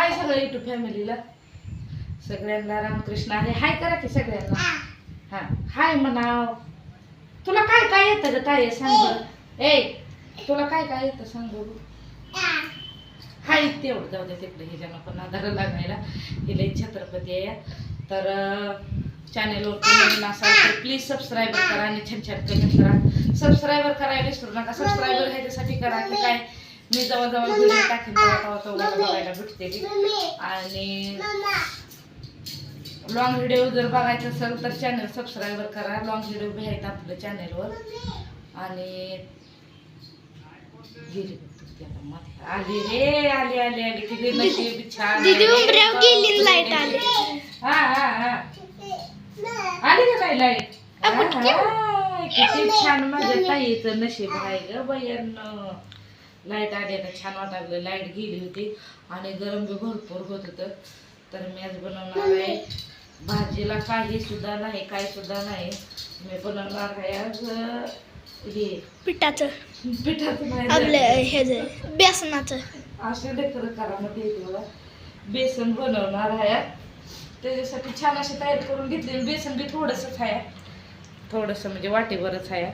हाय सगळं युट्यूब फॅमिलीला सगळ्यांना रामकृष्ण आहे. हाय करा की सगळ्यांना. हा. हाय म्हणाव. तुला काय काय येतं ग काय सांग बरं. ए तुला काय काय येतं सांग बघू हाय तेवढं जाऊ दे तिकडे. हे ज्यांना पण आधार लागायला. हिला छत्रपती आहे. तर चॅनेलवर नवीन असाल तर प्लीज सबस्क्राईब करा आणि छान छान कमेंट करा. सबस्क्राईबर करायला विसरू नका. सबस्क्राईबर ह्याच्यासाठी करा की काय? मी जवळजवळ व्हिडिओ टाकेन तेव्हा तेवढ्याला बघायला भेटते ती. आणि लॉंग व्हिडिओ जर बघायचं असेल तर चॅनल सबस्क्राईबर करा. लॉंग व्हिडिओ आहेत आपल्या चॅनलवर आणि गेली. आली रे आली आली आली. किती नशीब छान गेली लाइट आली. हा हा हा. आली का काय लाइट अगं, किती छान माझ्या ताईचं नशीब आहे ग बयानं. लाइट आल्यानं छान वाटायला लाइट गेली होती आणि गरम बी भरपूर होत होतं. तर मी आज बनवणार आहे भाजीला काही सुद्धा नाही काय सुद्धा नाही. मी बनवणार आहे आज हे पिठाचं. पिठाचं नाही जे बेसनाचं. असे लेकर करामध्ये येते बघा बेसन बनवणार आहे. त्याच्यासाठी छान अशी तयारी करून घेतली बेसन बी थोडंसंच आहे. थोडंसं म्हणजे वाटीवरच आहे.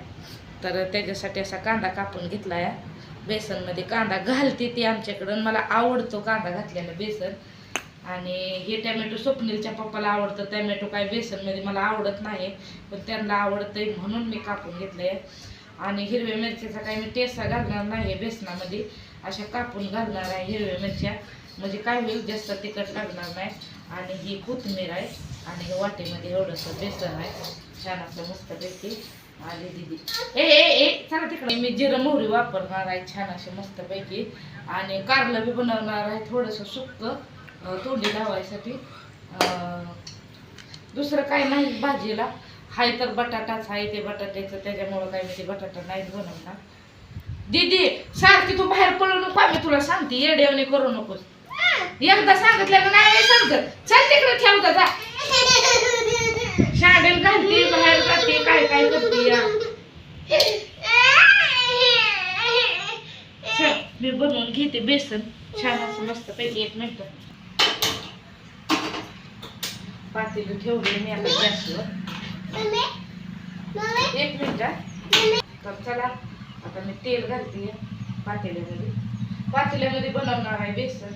तर त्याच्यासाठी असा कांदा कापून घेतला आहे बेसनमध्ये कांदा घालते ती आमच्याकडं. मला आवडतो कांदा घातलेला बेसन. आणि हे टॅमॅटो स्वप्नीलच्या पप्पाला आवडतं. टॅमॅटो काय बेसनमध्ये मला आवडत नाही पण त्यांना आवडतंय म्हणून मी कापून घेतलंय. आणि हिरव्या मिरचीचा काही मी टेसा घालणार नाही बेसनामध्ये. अशा कापून घालणार आहे हिरव्या मिरच्या. म्हणजे काय होईल जास्त तिखट लागणार नाही. आणि ही कोथिंबीर आहे. आणि हे वाटेमध्ये एवढंसं बेसन आहे. छान असं मस्तपैकी आली दिदी. ए ए ए चला तिकडे. मी जिरं मोहरी वापरणार आहे छान असे मस्तपैकी. आणि कारलं बी बनवणार आहे थोडंसं सुक्क तोंडी लावायसाठी. दुसरं काय नाही भाजीला. हाय तर बटाटाच आहे ते बटाट्याचं त्याच्यामुळं काय मी ते बटाटा नाहीच बनवणार. दीदी सारखी तू बाहेर पळू नको आम्ही तुला सांगते येडेवणे करू नकोस. एकदा सांगितलं नाही समजत चल तिकडे ठेव जा. शाळेत घालते बाहेर जाते काय काय करते या चल, मी बनवून घेते बेसन. छान असं मस्त पैकी एक मिनिट. पातेलं ठेवले मी आता गॅसवर. एक मिनिट. तर चला आता मी तेल घालते पातेल्यामध्ये. पातेल्यामध्ये बनवणार आहे बेसन.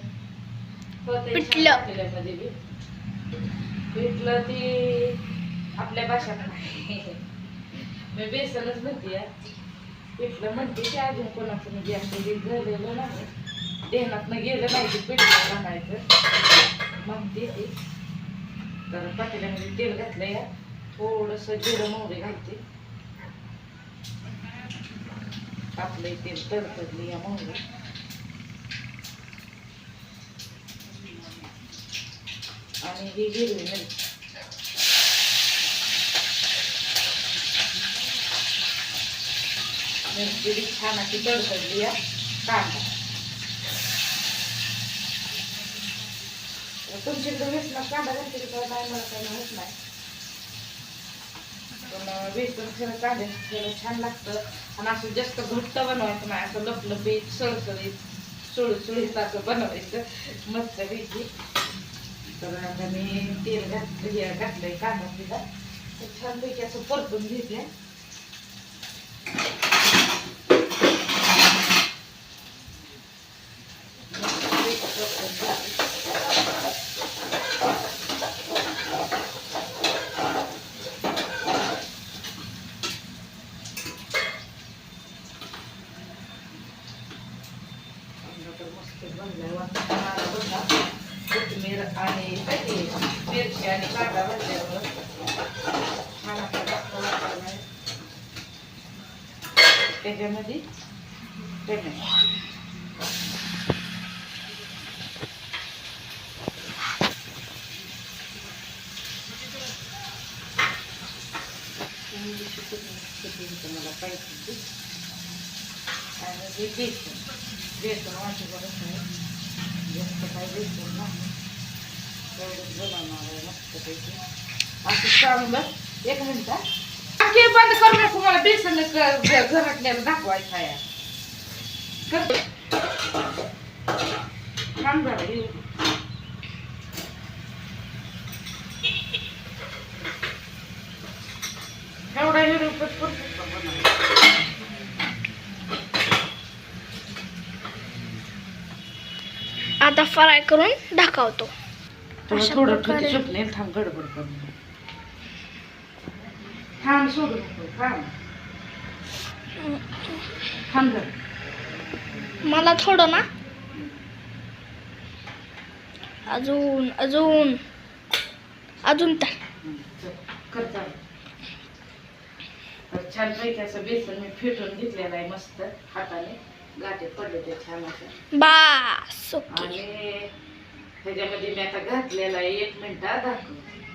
पातेल्यामध्ये बी. पिठलं ती आपल्या भाषात नाही. मी बेसनच म्हणते इथलं पिठलं म्हणते की अजून कोणाचं म्हणजे असं जे झालेलं नाही देहनातनं गेलं नाही ते पिठलं बनायचं म्हणते ती. तर पातेल्यामध्ये तेल घातलं या थोडंसं जिरं मोहरी घालते. आपलं तेल तडतडली या मोहरी आणि ही हिरवी मिरची. मिरची छान अशी तडतडली आहे. कांदा. तुमच्याकडे बेसना कांदा घालते का काय मला काही माहीत नाही. पण बेसन खरं कांद्याचं छान लागतं. आणि असं जास्त घट्ट बनवायचं नाही असं लपलपीत सळसळीत सुळसुळीत असं बनवायचं. मस्त पैकी. तर आता मी तेल घातलं घातलंय कांदा तिला. छानपैकी असं परतून घेते मस्तपैकी परतून घेते. कांदा तर मस्त बनलाय वाटतं बघा कोथिंबीर आणि मिरची आणि कांदा भाजल्यावर त्याच्यामध्ये मला पाहिजे आणि बेसन. बेसन वाटी असं चांगलं एक मिनिट आखी बंद करून तुम्हाला बेसन घरटल्याला दाखवायचं आहे. छान झालं एवढा हिरू फ्राय करून थोडं सुटले थांब गडबड करून थांब सोडू नको थांब. थांब जरा. मला थोडं ना. अजून अजून. अजून. तर. छान पैकी असं बेसन मी फेटून घेतलेलं आहे मस्त हाताने. गाठी पडले ते छान असं बास ओके. आणि ह्याच्यामध्ये मी आता घातलेला आहे एक मिनिटात दाखव.